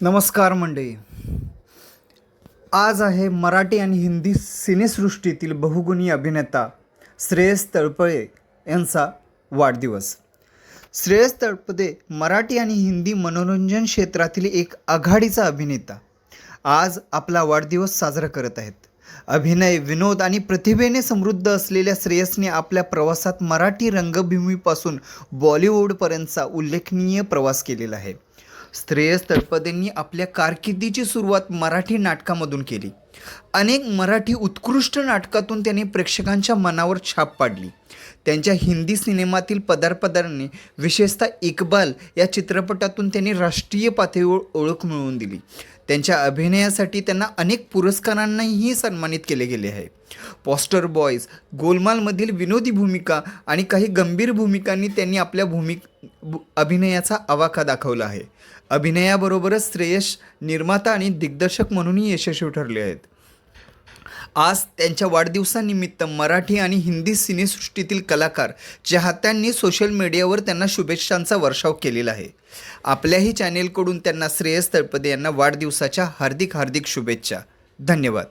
नमस्कार मंडळी. आज आहे मराठी आणि हिंदी सिनेसृष्टीतील बहुगुणी अभिनेता श्रेयस तळपळे यांचा वाढदिवस. श्रेयस तळपदे मराठी आणि हिंदी मनोरंजन क्षेत्रातील एक आघाडीचा अभिनेता. आज आपला वाढदिवस साजरा करत आहेत. अभिनय विनोद आणि प्रतिभेने समृद्ध असलेल्या श्रेयसने आपल्या प्रवासात मराठी रंगभूमीपासून बॉलिवूडपर्यंतचा उल्लेखनीय प्रवास केलेला आहे. श्रेयस तळपदेंनी आपल्या कारकिर्दीची सुरुवात मराठी नाटकामधून केली. अनेक मराठी उत्कृष्ट नाटकातून त्यांनी प्रेक्षकांच्या मनावर छाप पाडली. त्यांच्या हिंदी सिनेमातील पदार्पदाराने विशेषतः इकबाल या चित्रपटातून त्यांनी राष्ट्रीय पातळीवर ओळख मिळवून दिली. त्यांच्या अभिनयासाठी त्यांना अनेक पुरस्कारांनाही सन्मानित केले गेले आहे. पॉस्टर बॉयज गोलमालमधील विनोदी भूमिका आणि काही गंभीर भूमिकांनी त्यांनी आपल्या भूमिक अभिनयाचा आवाका दाखवला आहे. अभिनयाबरोबरच श्रेयश निर्माता आणि दिग्दर्शक म्हणूनही यशस्वी ठरले आहेत. आज त्यांच्या वाढदिवसानिमित्त मराठी आणि हिंदी सिनेसृष्टीतील कलाकार चाहत्यांनी सोशल मीडियावर त्यांना शुभेच्छांचा वर्षाव केलेला आहे. आपल्याही चॅनेलकडून त्यांना श्रेयस तळपदे यांना वाढदिवसाच्या हार्दिक हार्दिक शुभेच्छा. धन्यवाद.